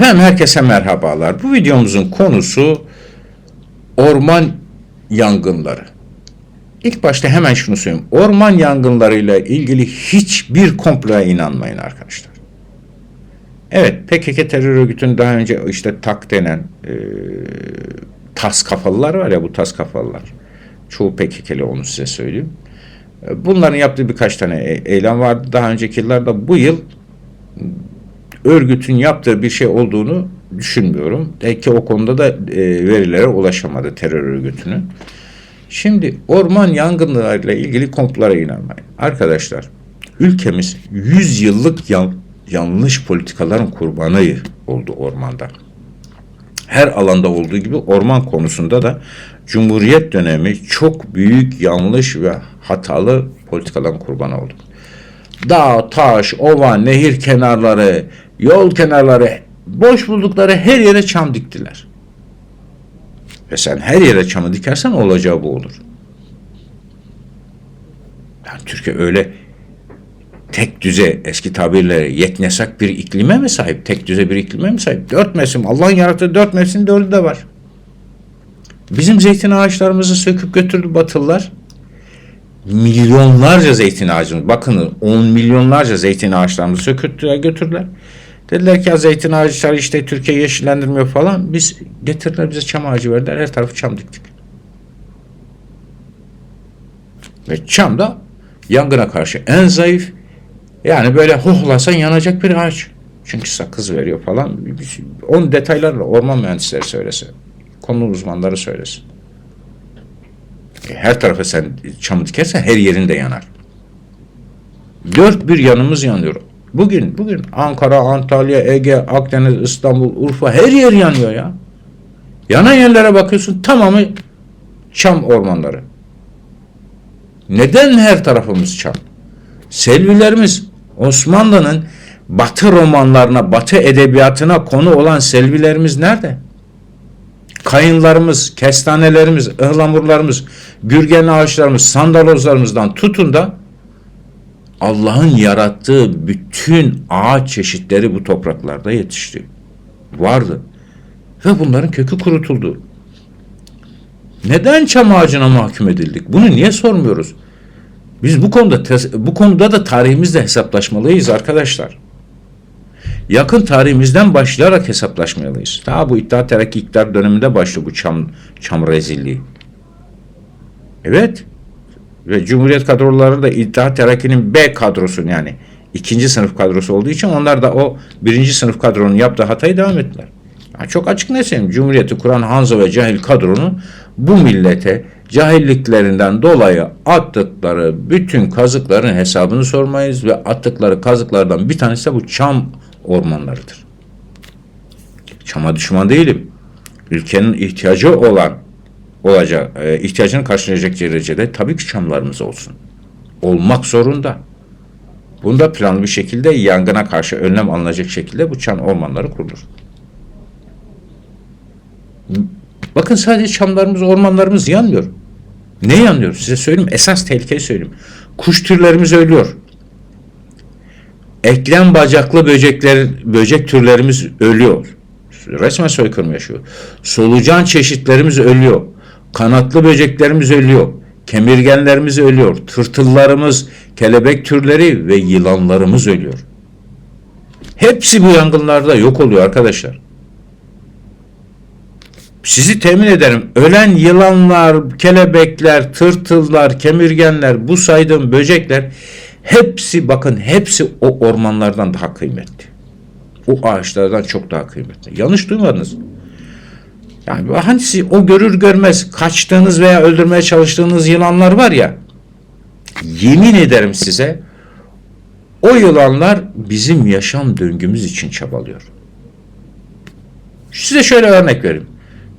Efendim herkese merhabalar. Bu videomuzun konusu orman yangınları. İlk başta hemen şunu söyleyeyim. Orman yangınlarıyla ilgili hiçbir komploya inanmayın arkadaşlar. Evet PKK terör örgütünün daha önce işte tak denen e, tas kafalılar var ya bu tas kafalılar. Çoğu PKK'li onu size söyleyeyim. E, Bunların yaptığı birkaç tane e- eylem vardı. Daha önceki yıllarda bu yıl örgütün yaptığı bir şey olduğunu düşünmüyorum. Belki o konuda da e, verilere ulaşamadı terör örgütünün. Şimdi orman yangınlarıyla ilgili komplara inanmayın. Arkadaşlar ülkemiz 100 yıllık yan- yanlış politikaların kurbanı oldu ormanda. Her alanda olduğu gibi orman konusunda da Cumhuriyet dönemi çok büyük yanlış ve hatalı politikaların kurbanı olduk dağ, taş, ova, nehir kenarları, yol kenarları, boş buldukları her yere çam diktiler. Ve sen her yere çamı dikersen olacağı bu olur. Yani Türkiye öyle tek düze eski tabirle yeknesak bir iklime mi sahip? Tek düze bir iklime mi sahip? Dört mevsim. Allah'ın yarattığı dört mevsim dördü de var. Bizim zeytin ağaçlarımızı söküp götürdü Batılılar milyonlarca zeytin ağacımız, bakın 10 milyonlarca zeytin ağaçlarımızı söküttüler götürdüler. Dediler ki ya zeytin ağaçları işte Türkiye yeşillendirmiyor falan. Biz getirdiler bize çam ağacı verdiler. Her tarafı çam diktik. Ve çam da yangına karşı en zayıf yani böyle hohlasan yanacak bir ağaç. Çünkü sakız veriyor falan. Onun detaylarla orman mühendisleri söylesin. Konu uzmanları söylesin. Her tarafa sen çamı dikersen her yerinde yanar. Dört bir yanımız yanıyor. Bugün, bugün Ankara, Antalya, Ege, Akdeniz, İstanbul, Urfa her yer yanıyor ya. Yanan yerlere bakıyorsun tamamı çam ormanları. Neden her tarafımız çam? Selvilerimiz Osmanlı'nın batı romanlarına, batı edebiyatına konu olan selvilerimiz nerede? Kayınlarımız, kestanelerimiz, ıhlamurlarımız, gürgen ağaçlarımız, sandalozlarımızdan tutun da Allah'ın yarattığı bütün ağaç çeşitleri bu topraklarda yetişti. Vardı. Ve bunların kökü kurutuldu. Neden çam ağacına mahkum edildik? Bunu niye sormuyoruz? Biz bu konuda bu konuda da tarihimizle hesaplaşmalıyız arkadaşlar yakın tarihimizden başlayarak hesaplaşmalıyız. Daha bu İttihat Terakki iktidar döneminde başlıyor bu çam, çam rezilliği. Evet. Ve Cumhuriyet kadroları da İttihat Terakki'nin B kadrosu yani ikinci sınıf kadrosu olduğu için onlar da o birinci sınıf kadronun yaptığı hatayı devam ettiler. Yani çok açık ne söyleyeyim. Cumhuriyeti kuran Hanzo ve cahil kadronun bu millete cahilliklerinden dolayı attıkları bütün kazıkların hesabını sormayız ve attıkları kazıklardan bir tanesi de bu çam ormanlarıdır. Çama düşman değilim. Ülkenin ihtiyacı olan olacak, e, ihtiyacını karşılayacak derecede tabii ki çamlarımız olsun. Olmak zorunda. Bunda planlı bir şekilde yangına karşı önlem alınacak şekilde bu çam ormanları kurulur. Bakın sadece çamlarımız, ormanlarımız yanmıyor. Ne yanıyor? Size söyleyeyim. Esas tehlikeyi söyleyeyim. Kuş türlerimiz ölüyor. Eklem bacaklı böcekler, böcek türlerimiz ölüyor. Resmen soykırım yaşıyor. Solucan çeşitlerimiz ölüyor. Kanatlı böceklerimiz ölüyor. Kemirgenlerimiz ölüyor. Tırtıllarımız, kelebek türleri ve yılanlarımız ölüyor. Hepsi bu yangınlarda yok oluyor arkadaşlar. Sizi temin ederim. Ölen yılanlar, kelebekler, tırtıllar, kemirgenler, bu saydığım böcekler hepsi bakın hepsi o ormanlardan daha kıymetli. O ağaçlardan çok daha kıymetli. Yanlış duymadınız. Yani hani o görür görmez kaçtığınız veya öldürmeye çalıştığınız yılanlar var ya yemin ederim size o yılanlar bizim yaşam döngümüz için çabalıyor. Size şöyle örnek vereyim.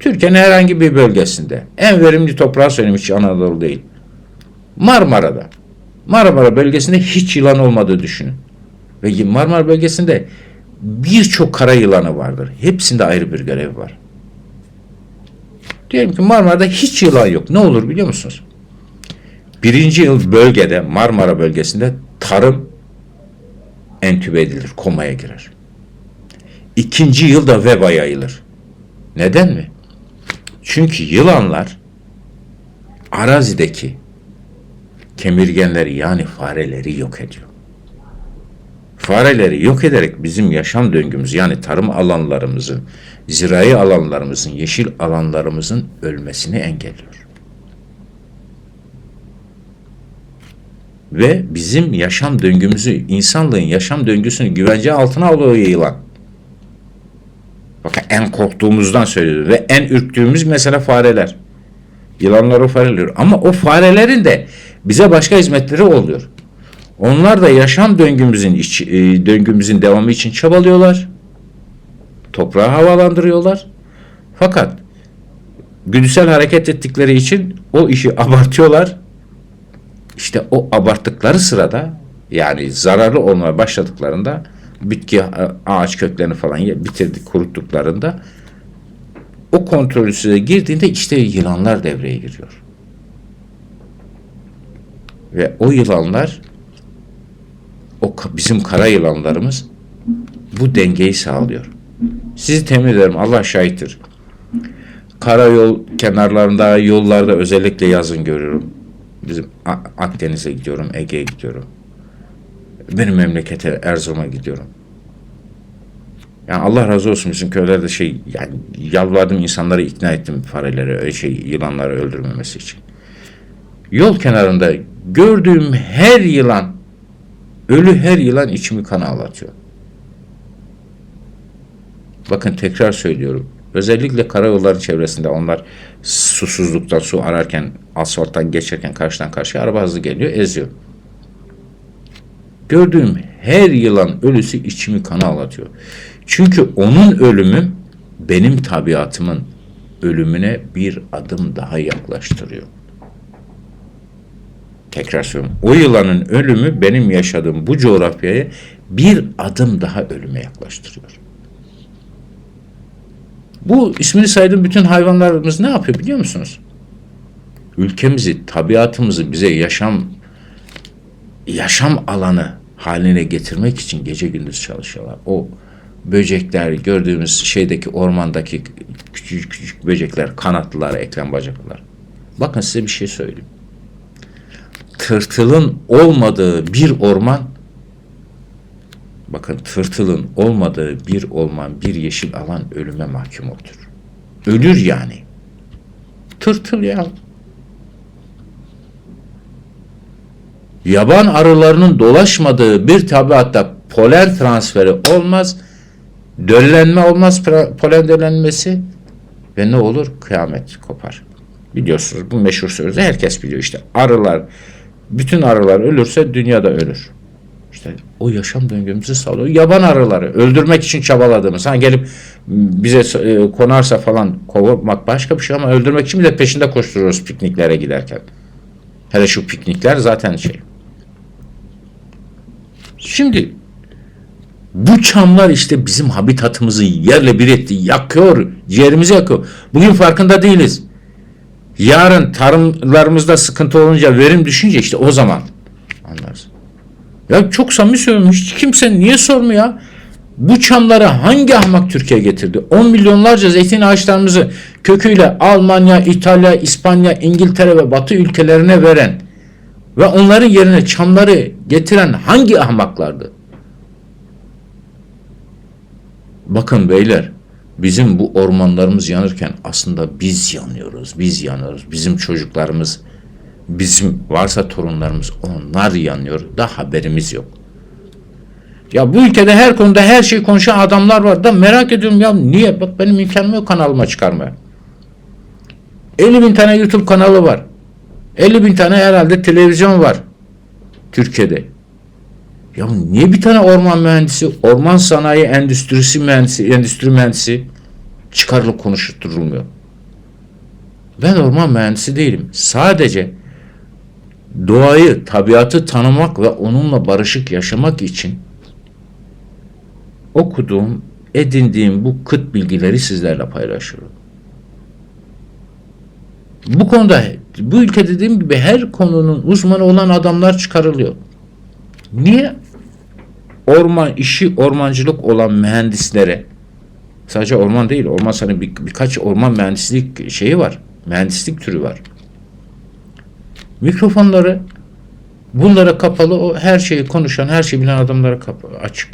Türkiye'nin herhangi bir bölgesinde en verimli toprağı söyleyeyim hiç Anadolu değil. Marmara'da. Marmara bölgesinde hiç yılan olmadığı düşünün. Ve Marmara bölgesinde birçok kara yılanı vardır. Hepsinde ayrı bir görev var. Diyelim ki Marmara'da hiç yılan yok. Ne olur biliyor musunuz? Birinci yıl bölgede Marmara bölgesinde tarım entübe edilir, komaya girer. ikinci yılda veba yayılır. Neden mi? Çünkü yılanlar arazideki kemirgenleri yani fareleri yok ediyor. Fareleri yok ederek bizim yaşam döngümüz yani tarım alanlarımızın, zirai alanlarımızın, yeşil alanlarımızın ölmesini engelliyor. Ve bizim yaşam döngümüzü, insanlığın yaşam döngüsünü güvence altına alıyor yılan. Bakın en korktuğumuzdan söylüyorum ve en ürktüğümüz mesela fareler. Yılanları fareliyor. Ama o farelerin de bize başka hizmetleri oluyor. Onlar da yaşam döngümüzün iç, e, döngümüzün devamı için çabalıyorlar. Toprağı havalandırıyorlar. Fakat güdüsel hareket ettikleri için o işi abartıyorlar. İşte o abarttıkları sırada yani zararlı olmaya başladıklarında bitki ağaç köklerini falan bitirdik kuruttuklarında o kontrolsüze girdiğinde işte yılanlar devreye giriyor. Ve o yılanlar o bizim kara yılanlarımız bu dengeyi sağlıyor. Sizi temin ederim Allah şahittir. Karayol kenarlarında, yollarda özellikle yazın görüyorum. Bizim Akdeniz'e gidiyorum, Ege'ye gidiyorum. Benim memlekete Erzurum'a gidiyorum. Yani Allah razı olsun bizim köylerde şey yani yalvardım insanları ikna ettim fareleri şey yılanları öldürmemesi için. Yol kenarında gördüğüm her yılan ölü her yılan içimi kan ağlatıyor. Bakın tekrar söylüyorum. Özellikle karayolların çevresinde onlar susuzluktan su ararken asfalttan geçerken karşıdan karşıya araba hızlı geliyor eziyor. Gördüğüm her yılan ölüsü içimi kana ağlatıyor. Çünkü onun ölümü benim tabiatımın ölümüne bir adım daha yaklaştırıyor. Tekrar söylüyorum. O yılanın ölümü benim yaşadığım bu coğrafyaya bir adım daha ölüme yaklaştırıyor. Bu ismini saydığım bütün hayvanlarımız ne yapıyor biliyor musunuz? Ülkemizi, tabiatımızı bize yaşam yaşam alanı haline getirmek için gece gündüz çalışıyorlar. O böcekler, gördüğümüz şeydeki ormandaki küçük küçük böcekler, kanatlılar, eklem bacaklılar. Bakın size bir şey söyleyeyim. Tırtılın olmadığı bir orman bakın tırtılın olmadığı bir orman, bir yeşil alan ölüme mahkum olur. Ölür yani. Tırtıl ya. Yaban arılarının dolaşmadığı bir tabiatta polen transferi olmaz. Döllenme olmaz polen döllenmesi ve ne olur? Kıyamet kopar. Biliyorsunuz bu meşhur sözü herkes biliyor işte. Arılar, bütün arılar ölürse dünya da ölür. İşte o yaşam döngümüzü sağlıyor. Yaban arıları öldürmek için çabaladığımız. Hani gelip bize e, konarsa falan kovmak başka bir şey ama öldürmek için bile peşinde koşturuyoruz pikniklere giderken. Hele şu piknikler zaten şey. Şimdi bu çamlar işte bizim habitatımızı yerle bir etti, yakıyor, ciğerimizi yakıyor. Bugün farkında değiliz. Yarın tarımlarımızda sıkıntı olunca, verim düşünce işte o zaman anlarız. Ya çok samimi söylüyorum. Hiç kimse niye sormuyor? Bu çamları hangi ahmak Türkiye getirdi? 10 milyonlarca zeytin ağaçlarımızı köküyle Almanya, İtalya, İspanya, İngiltere ve Batı ülkelerine veren ve onların yerine çamları getiren hangi ahmaklardı? Bakın beyler, bizim bu ormanlarımız yanırken aslında biz yanıyoruz, biz yanıyoruz. Bizim çocuklarımız, bizim varsa torunlarımız onlar yanıyor da haberimiz yok. Ya bu ülkede her konuda her şey konuşan adamlar var da merak ediyorum ya niye? Bak benim imkanım yok kanalıma çıkarmaya. 50 bin tane YouTube kanalı var. 50 bin tane herhalde televizyon var Türkiye'de. Ya niye bir tane orman mühendisi, orman sanayi endüstrisi mühendisi, endüstri mühendisi çıkarılıp konuşturulmuyor? Ben orman mühendisi değilim. Sadece doğayı, tabiatı tanımak ve onunla barışık yaşamak için okuduğum, edindiğim bu kıt bilgileri sizlerle paylaşıyorum. Bu konuda bu ülke dediğim gibi her konunun uzmanı olan adamlar çıkarılıyor. Niye? Orman işi ormancılık olan mühendislere Sadece orman değil. Orman sana bir, birkaç orman mühendislik şeyi var. Mühendislik türü var. Mikrofonları bunlara kapalı o her şeyi konuşan, her şeyi bilen adamlara kapa- açık.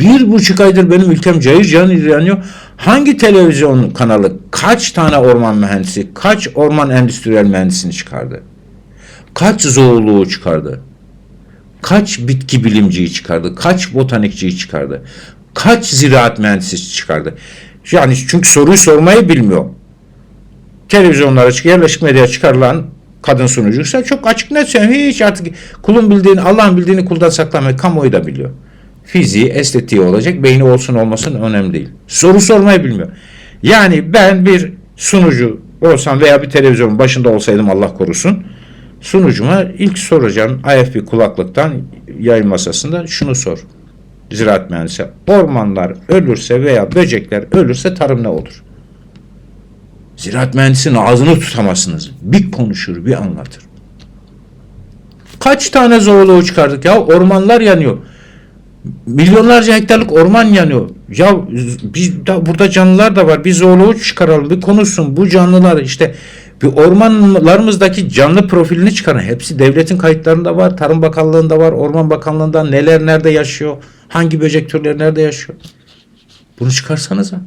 Bir buçuk aydır benim ülkem cayır cayır yanıyor. Hangi televizyon kanalı kaç tane orman mühendisi, kaç orman endüstriyel mühendisini çıkardı? Kaç zooloğu çıkardı? Kaç bitki bilimciyi çıkardı? Kaç botanikçiyi çıkardı? Kaç ziraat mühendisi çıkardı? Yani çünkü soruyu sormayı bilmiyor. Televizyonlara çık, yerleşik medyaya çıkarılan kadın sunucuysa çok açık net söylüyor. Hiç artık kulun bildiğini, Allah'ın bildiğini kuldan saklamayı kamuoyu da biliyor. Fiziği, estetiği olacak, beyni olsun olmasın önemli değil. Soru sormayı bilmiyor. Yani ben bir sunucu olsam veya bir televizyonun başında olsaydım Allah korusun sunucuma ilk soracağım IFB kulaklıktan yayın masasında şunu sor. Ziraat mühendisi ormanlar ölürse veya böcekler ölürse tarım ne olur? Ziraat mühendisinin ağzını tutamazsınız. Bir konuşur, bir anlatır. Kaç tane zooloğu çıkardık ya? Ormanlar yanıyor. Milyonlarca hektarlık orman yanıyor. Ya biz da, burada canlılar da var. Bir zooloğu çıkaralım, bir konuşsun. Bu canlılar işte bir ormanlarımızdaki canlı profilini çıkarın. Hepsi devletin kayıtlarında var. Tarım Bakanlığı'nda var. Orman Bakanlığı'nda neler nerede yaşıyor? Hangi böcek türleri nerede yaşıyor? Bunu çıkarsanıza.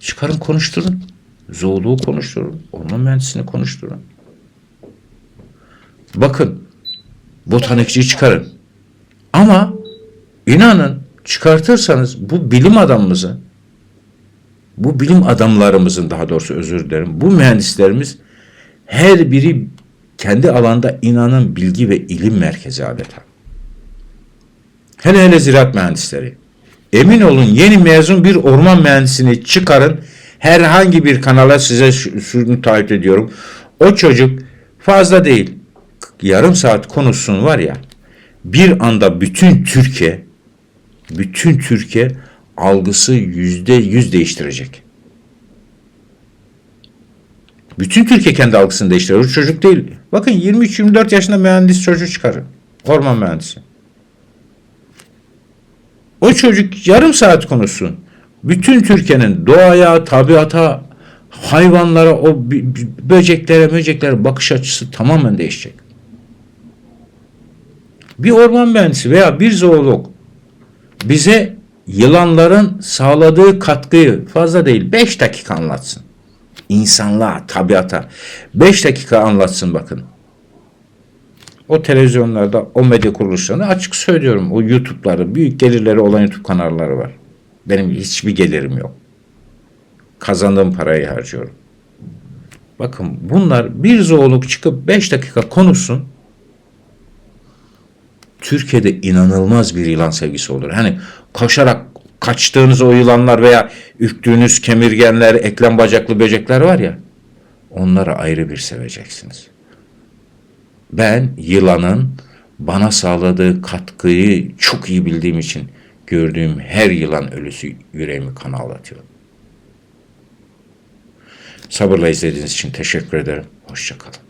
Çıkarın konuşturun. Zooloğu konuşturun. Orman mühendisini konuşturun. Bakın botanikçiyi çıkarın. Ama inanın çıkartırsanız bu bilim adamımızı bu bilim adamlarımızın daha doğrusu özür dilerim bu mühendislerimiz her biri kendi alanda inanın bilgi ve ilim merkezi adeta. Hele hele ziraat mühendisleri. Emin olun yeni mezun bir orman mühendisini çıkarın. Herhangi bir kanala size şu- şunu taahhüt ediyorum. O çocuk fazla değil. Yarım saat konuşsun var ya. Bir anda bütün Türkiye bütün Türkiye algısı yüzde yüz değiştirecek. Bütün Türkiye kendi algısını değiştiriyor. O çocuk değil. Bakın 23-24 yaşında mühendis çocuğu çıkarın. Orman mühendisi. O çocuk yarım saat konuşsun. Bütün Türkiye'nin doğaya, tabiata, hayvanlara, o böceklere, böceklere bakış açısı tamamen değişecek. Bir orman mühendisi veya bir zoolog bize yılanların sağladığı katkıyı fazla değil 5 dakika anlatsın. İnsanlığa, tabiata 5 dakika anlatsın bakın. O televizyonlarda, o medya kuruluşlarında açık söylüyorum. O YouTube'ları, büyük gelirleri olan YouTube kanalları var. Benim hiçbir gelirim yok. Kazandığım parayı harcıyorum. Bakın bunlar bir zoolog çıkıp 5 dakika konuşsun. Türkiye'de inanılmaz bir yılan sevgisi olur. Hani koşarak kaçtığınız o yılanlar veya ürktüğünüz kemirgenler, eklem bacaklı böcekler var ya. Onları ayrı bir seveceksiniz. Ben yılanın bana sağladığı katkıyı çok iyi bildiğim için gördüğüm her yılan ölüsü yüreğimi kan ağlatıyor. Sabırla izlediğiniz için teşekkür ederim. Hoşçakalın.